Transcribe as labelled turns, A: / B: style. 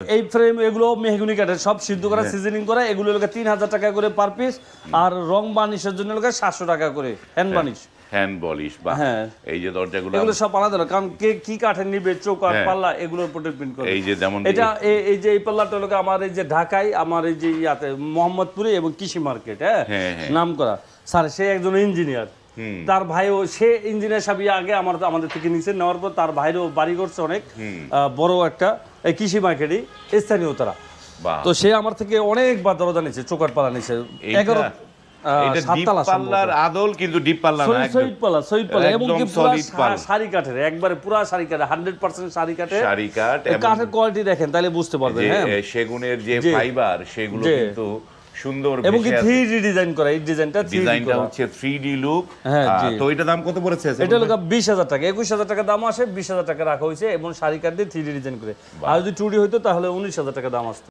A: এই ফ্রেম এগুলো মেহগুনি কাঠের সব সিদ্ধ করা
B: হ্যাঁ।
A: সিজনিং করা এগুলো লোকে তিন হাজার টাকা করে পার পিস আর রং বানিশের জন্য লোকে সাতশো টাকা করে হ্যান্ড বানিশ
B: হ্যান্ড বলিশ বা
A: হ্যাঁ।
B: এই যে দরজাগুলো
A: এগুলো সব আলাদা কারণ কে কি কাঠের নিবে চৌকাঠ
B: হ্যাঁ।
A: পাল্লা এগুলোর উপর করে।
B: এই যে যেমন
A: এটা এই যে এই পাল্লাটা লোকে আমার এই যে ঢাকায় আমার এই যে ইয়াতে মোহাম্মদপুরে এবং কৃষি মার্কেট হ্যাঁ?
B: হ্যাঁ, হ্যাঁ।
A: নাম করা স্যার সে একজন ইঞ্জিনিয়ার তার ভাইও সে ইঞ্জিনিয়ার সাহেব আগে আমার আমাদের থেকে নিচে নেওয়ার পর তার ভাইরও বাড়ি করছে অনেক। বড় একটা। এই কৃষি মার্কেটই স্থানীয় তারা। তো সে আমার থেকে অনেকবার দরজা নিয়েছে চোকাট পালা
B: নিয়েছে
A: এগারো
B: আদল কিন্তু ডিপ পাল্লা না
A: পাল্লা পাল্লা। এবং কাঠের একবারে পুরা সারি
B: সারি কাঠ
A: কাঠের কোয়ালিটি দেখেন তাহলে বুঝতে পারবেন হ্যাঁ।
B: সেগুনের যে- ফাইবার সেগুলো কিন্তু সুন্দর
A: এবং কি
B: ভেসে
A: থ্রি ডি ডিজাইন করা এই ডিজাইনটা থ্রি ডি
B: ডিজাইনটা হচ্ছে থ্রি লুক
A: হ্যাঁ,
B: তো এটা দাম কত পড়েছে?
A: এটা লোক বিশ হাজার টাকা। একুশ হাজার টাকা দাম আসে বিশ হাজার টাকা রাখা হয়েছে এবং শাড়ি কাট দিয়ে থ্রি ডি ডিজাইন করে। আর যদি চুরি হইতো তাহলে উনিশ হাজার টাকা দাম আসতো।